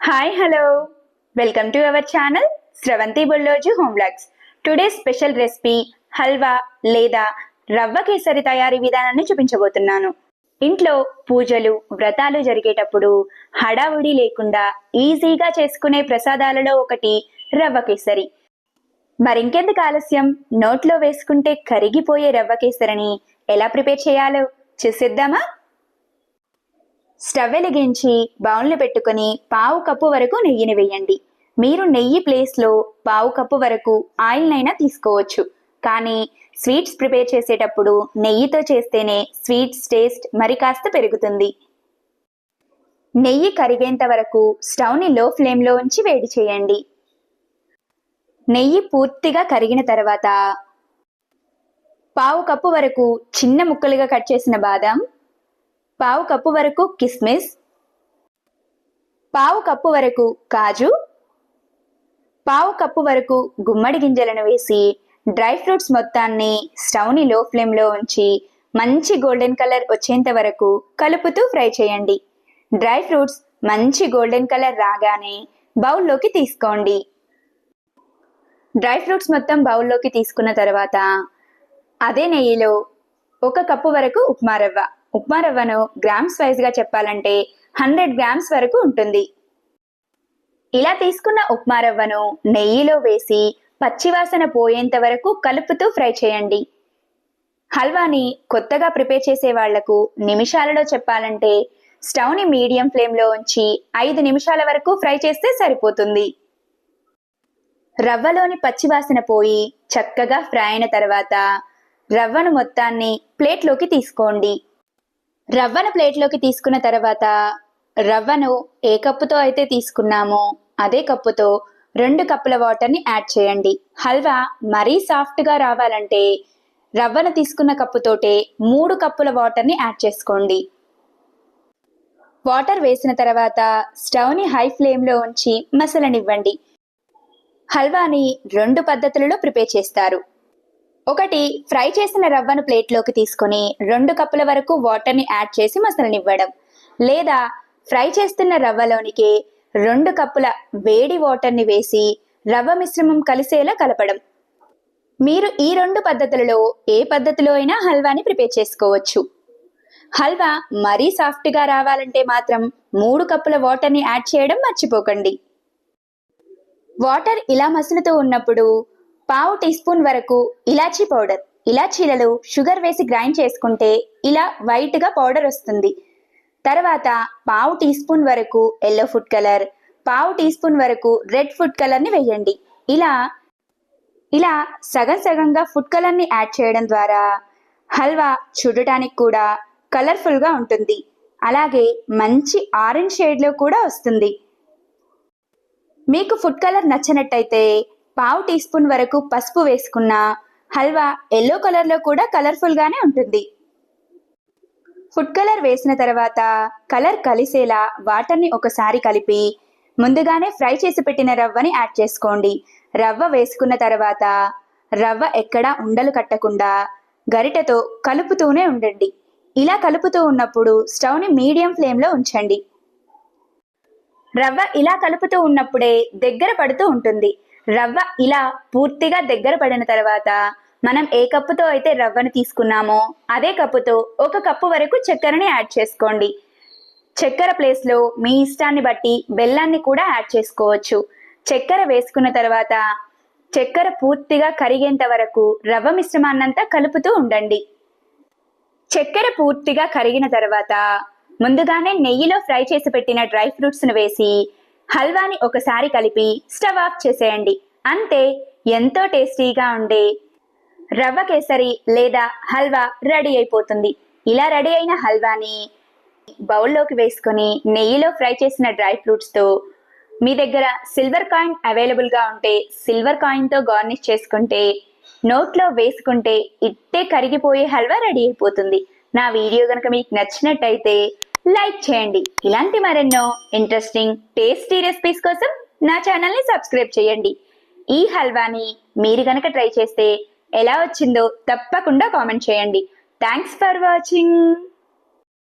Hi hello welcome to our channel Sravanthi Bolloju homelogs today special recipe halwa లేదా రవ్వ కేసరి తయారీ విధానాన్ని చూపించబోతున్నాను. ఇంట్లో పూజలు వ్రతాలు జరిగేటప్పుడు హడావుడి లేకుండా ఈజీగా చేసుకునే ప్రసాదాలలో ఒకటి రవ్వ కేసరి మరింకెందుకు ఆలస్యం? నోట్లో వేసుకుంటే కరిగిపోయే రవ్వ కేసరిని ఎలా ప్రిపేర్ చేయాలో చూసిద్దామా? స్టవ్ వెలిగించి బౌల్ని పెట్టుకొని పావు కప్పు వరకు నెయ్యిని వేయండి. మీరు నెయ్యి ప్లేస్లో పావు కప్పు వరకు ఆయిల్నైనా తీసుకోవచ్చు. కానీ స్వీట్స్ ప్రిపేర్ చేసేటప్పుడు నెయ్యితో చేస్తేనే స్వీట్స్ టేస్ట్ మరి కాస్త పెరుగుతుంది. నెయ్యి కరిగేంత వరకు స్టవ్ని లో ఫ్లేమ్లో ఉంచి వేడి చేయండి. నెయ్యి పూర్తిగా కరిగిన తర్వాత పావు కప్పు వరకు చిన్న ముక్కలుగా కట్ చేసిన బాదం పావు కప్పు వరకు కిస్మిస్. పావు కప్పు వరకు కాజు. పావు కప్పు వరకు గుమ్మడి గింజలను వేసి డ్రై ఫ్రూట్స్ మొత్తాన్ని స్టవ్ని లో ఫ్లేమ్లో ఉంచి మంచి గోల్డెన్ కలర్ వచ్చేంత వరకు కలుపుతూ ఫ్రై చేయండి. డ్రై ఫ్రూట్స్ మంచి గోల్డెన్ కలర్ రాగానే బౌల్లోకి తీసుకోండి. డ్రై ఫ్రూట్స్ మొత్తం బౌల్లోకి తీసుకున్న తర్వాత అదే నెయ్యిలో ఒక కప్పు వరకు ఉప్మా రవ్వ. ఉప్మా రవ్వను గ్రామ్స్ వైజ్గా చెప్పాలంటే హండ్రెడ్ గ్రామ్స్ వరకు ఉంటుంది. ఇలా తీసుకున్న ఉప్మా రవ్వను నెయ్యిలో వేసి పచ్చివాసన పోయేంత వరకు కలుపుతూ ఫ్రై చేయండి. హల్వాని కొత్తగా ప్రిపేర్ చేసే వాళ్ళకు నిమిషాలలో చెప్పాలంటే స్టవ్ని మీడియం ఫ్లేమ్లో ఉంచి ఐదు నిమిషాల వరకు ఫ్రై చేస్తే సరిపోతుంది. రవ్వలోని పచ్చివాసన పోయి చక్కగా ఫ్రై అయిన తర్వాత రవ్వను మొత్తాన్ని ప్లేట్లోకి తీసుకోండి. రవ్వను ప్లేట్లోకి తీసుకున్న తర్వాత రవ్వను ఏ కప్పుతో అయితే తీసుకున్నామో అదే కప్పుతో రెండు కప్పుల వాటర్ని యాడ్ చేయండి. హల్వా మరీ సాఫ్ట్గా రావాలంటే రవ్వను తీసుకున్న కప్పుతోటే మూడు కప్పుల వాటర్ని యాడ్ చేసుకోండి. వాటర్ వేసిన తర్వాత స్టవ్ని హై ఫ్లేమ్లో ఉంచి మసలనివ్వండి. హల్వాని రెండు పద్ధతులలో ప్రిపేర్ చేస్తారు. ఒకటి ఫ్రై చేసిన రవ్వను ప్లేట్లోకి తీసుకొని రెండు కప్పుల వరకు వాటర్ని యాడ్ చేసి మసలనివ్వడం. లేదా ఫ్రై చేస్తున్న రవ్వలోనికి రెండు కప్పుల వేడి వాటర్ని వేసి రవ్వ మిశ్రమం కలిసేలా కలపడం. మీరు ఈ రెండు పద్ధతులలో ఏ పద్ధతిలో అయినా హల్వాని ప్రిపేర్ చేసుకోవచ్చు. హల్వా మరీ సాఫ్ట్గా రావాలంటే మాత్రం మూడు కప్పుల వాటర్ని యాడ్ చేయడం మర్చిపోకండి. వాటర్ ఇలా మసులుతూ ఉన్నప్పుడు పావు టీ స్పూన్ వరకు ఇలాచీ పౌడర్. ఇలాచీలలో షుగర్ వేసి గ్రైండ్ చేసుకుంటే ఇలా వైట్గా పౌడర్ వస్తుంది. తర్వాత పావు టీ స్పూన్ వరకు ఎల్లో ఫుడ్ కలర్ పావు టీ స్పూన్ వరకు రెడ్ ఫుడ్ కలర్ని వేయండి. ఇలా ఇలా సగం సగంగా ఫుడ్ కలర్ని యాడ్ చేయడం ద్వారా హల్వా చూడటానికి కూడా కలర్ఫుల్గా ఉంటుంది. అలాగే మంచి ఆరెంజ్ షేడ్లో కూడా వస్తుంది. మీకు ఫుడ్ కలర్ నచ్చినట్టయితే పావు టీ స్పూన్ వరకు పసుపు వేసుకున్న హల్వా ఎల్లో కలర్లో కూడా కలర్ఫుల్గానే ఉంటుంది. ఫుడ్ కలర్ వేసిన తర్వాత కలర్ కలిసేలా వాటర్ని ఒకసారి కలిపి ముందుగానే ఫ్రై చేసి పెట్టిన రవ్వని యాడ్ చేసుకోండి. రవ్వ వేసుకున్న తర్వాత రవ్వ ఎక్కడా ఉండలు కట్టకుండా గరిటెతో కలుపుతూనే ఉండండి. ఇలా కలుపుతూ ఉన్నప్పుడు స్టవ్ని మీడియం ఫ్లేమ్లో ఉంచండి. రవ్వ ఇలా కలుపుతూ ఉన్నప్పుడే దగ్గర పడుతూ ఉంటుంది. రవ్వ ఇలా పూర్తిగా దగ్గర పడిన తర్వాత మనం ఏ కప్పుతో అయితే రవ్వను తీసుకున్నామో అదే కప్పుతో ఒక కప్పు వరకు చక్కెరని యాడ్ చేసుకోండి. చక్కెర ప్లేస్లో మీ ఇష్టాన్ని బట్టి బెల్లాన్ని కూడా యాడ్ చేసుకోవచ్చు. చక్కెర వేసుకున్న తర్వాత చక్కెర పూర్తిగా కరిగేంత వరకు రవ్వ మిశ్రమాన్నంతా కలుపుతూ ఉండండి. చక్కెర పూర్తిగా కరిగిన తర్వాత ముందుగానే నెయ్యిలో ఫ్రై చేసి పెట్టిన డ్రై ఫ్రూట్స్ను వేసి హల్వాని ఒకసారి కలిపి స్టవ్ ఆఫ్ చేసేయండి. అంతే ఎంతో టేస్టీగా ఉండే రవ్వ కేసరి లేదా హల్వా రెడీ అయిపోతుంది. ఇలా రెడీ అయిన హల్వాని బౌల్లోకి వేసుకొని నెయ్యిలో ఫ్రై చేసిన డ్రై ఫ్రూట్స్తో మీ దగ్గర సిల్వర్ కాయిన్ అవైలబుల్గా ఉంటే సిల్వర్ కాయిన్తో గార్నిష్ చేసుకుంటే నోట్లో వేసుకుంటే ఇట్టే కరిగిపోయే హల్వా రెడీ అయిపోతుంది. నా వీడియో కనుక మీకు నచ్చినట్టయితే లైక్ చేయండి. ఇలాంటి మరెన్నో ఇంట్రెస్టింగ్ టేస్టీ రెసిపీస్ కోసం నా ఛానల్ని సబ్స్క్రైబ్ చేయండి. ఈ హల్వాని మీరు కనుక ట్రై చేస్తే ఎలా వచ్చిందో తప్పకుండా కామెంట్ చేయండి. Thanks for watching